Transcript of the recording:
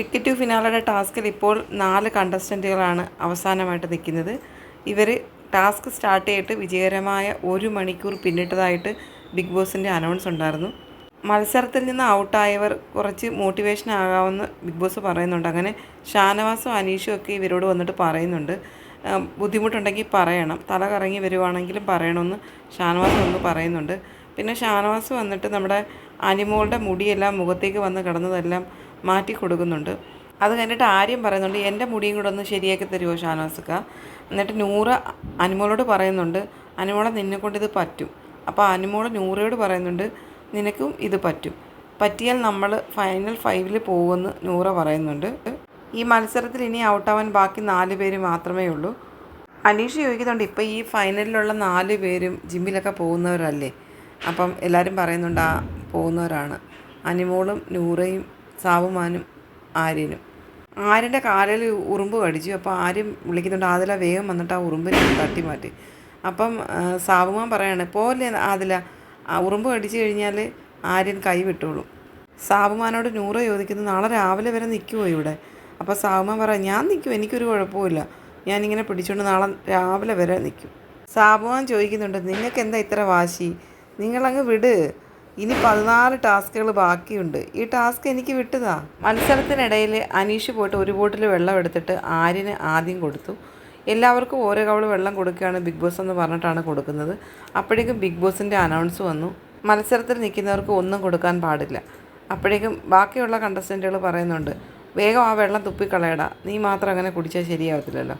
Ticket to ഫിനാലയുടെ ടാസ്കിൽ ഇപ്പോൾ നാല് കണ്ടസ്റ്റന്റുകളാണ് അവസാനമായിട്ട് നിൽക്കുന്നത്. ഇവർ ടാസ്ക് സ്റ്റാർട്ട് ചെയ്തിട്ട് വിജയകരമായ ഒരു മണിക്കൂർ പിന്നിട്ടതായിട്ട് ബിഗ് ബോസിന്റെ അനൗൺസ് ഉണ്ടായിരുന്നു. മത്സരത്തിൽ നിന്ന് ഔട്ടായവർ കുറച്ച് മോട്ടിവേഷൻ ആകാമെന്ന് ബിഗ് ബോസ് പറയുന്നുണ്ട്. അങ്ങനെ ഷാനവാസും അനീഷും ഒക്കെ ഇവരോട് വന്നിട്ട് പറയുന്നുണ്ട്. ബുദ്ധിമുട്ടുണ്ടെങ്കിൽ പറയണം. തല കറങ്ങി വരുവാണെങ്കിലും പറയണമെന്ന് ഷാനവാസ് ഒന്ന് പറയുന്നുണ്ട്. പിന്നെ ഷാനവാസ് വന്നിട്ട് നമ്മുടെ അനിമോളുടെ മുടിയെല്ലാം മുഖത്തേക്ക് വന്ന് കിടന്നതെല്ലാം മാറ്റി കൊടുക്കുന്നുണ്ട്. അത് കഴിഞ്ഞിട്ട് ആര്യം പറയുന്നുണ്ട് എന്റെ മുടിയും കൂടെ ഒന്ന് ശരിയാക്കി തരുമോ ഷാനവാസക്ക എന്നിട്ട് നൂറ് അനുമോളോട് പറയുന്നുണ്ട് അനുമോളെ നിന്നെ കൊണ്ട് ഇത് പറ്റും. അപ്പോൾ അനുമോൾ നൂറയോട് പറയുന്നുണ്ട് നിനക്കും ഇത് പറ്റും. പറ്റിയാൽ നമ്മൾ ഫൈനൽ ഫൈവിൽ പോകുമെന്ന് നൂറ പറയുന്നുണ്ട്. ഈ മത്സരത്തിൽ ഇനി ഔട്ടാവാൻ ബാക്കി നാല് പേര് മാത്രമേ ഉള്ളൂ. അനീഷ് ചോദിക്കുന്നുണ്ട് ഇപ്പോൾ ഈ ഫൈനലിലുള്ള നാല് പേരും ജിമ്മിലൊക്കെ പോകുന്നവരല്ലേ? അപ്പം എല്ലാവരും പറയുന്നുണ്ട് ആ പോകുന്നവരാണ്. അനിമോളും നൂറയും സാവുമാനും ആര്യനും. ആര്യന്റെ കാലിൽ ഉറുമ്പ് കടിച്ചു. അപ്പോൾ ആര്യം വിളിക്കുന്നുണ്ട് ആദില വേഗം വന്നിട്ട് ആ ഉറുമ്പിനെ തട്ടി മാറ്റി. അപ്പം സാബുമാൻ പറയാണ് പോലെ ആദില ഉറുമ്പ് കടിച്ചു കഴിഞ്ഞാൽ ആര്യൻ കൈ വിട്ടോളും. സാബുമാനോട് നൂറ ചോദിക്കുന്നു നാളെ രാവിലെ വരെ നിൽക്കുമോ ഇവിടെ? അപ്പോൾ സാബുമാൻ പറയാം ഞാൻ നിൽക്കും എനിക്കൊരു കുഴപ്പമില്ല ഞാനിങ്ങനെ പിടിച്ചുകൊണ്ട് നാളെ രാവിലെ വരെ നിൽക്കും. സാബുമാൻ ചോദിക്കുന്നുണ്ട് നിങ്ങൾക്ക് എന്താ ഇത്ര വാശി? നിങ്ങളങ്ങ് വിട്. ഇനി പതിനാല് ടാസ്കുകൾ ബാക്കിയുണ്ട്. ഈ ടാസ്ക് എനിക്ക് വിട്ടതാ. മത്സരത്തിനിടയിൽ അനീഷ് പോയിട്ട് ഒരു ബോട്ടിൽ വെള്ളം എടുത്തിട്ട് ആര്യന് ആദ്യം കൊടുത്തു. എല്ലാവർക്കും ഓരോ കവൾ വെള്ളം കൊടുക്കുകയാണ് ബിഗ് ബോസ് എന്ന് പറഞ്ഞിട്ടാണ് കൊടുക്കുന്നത്. അപ്പോഴേക്കും ബിഗ് ബോസിന്റെ അനൗൺസ് വന്നു. മത്സരത്തിൽ നിൽക്കുന്നവർക്ക് ഒന്നും കൊടുക്കാൻ പാടില്ല. അപ്പോഴേക്കും ബാക്കിയുള്ള കണ്ടസ്റ്റന്റുകൾ പറയുന്നുണ്ട് വേഗം ആ വെള്ളം തുപ്പിക്കളയടാ. നീ മാത്രം അങ്ങനെ കുടിച്ചാൽ ശരിയാവത്തില്ലല്ലോ.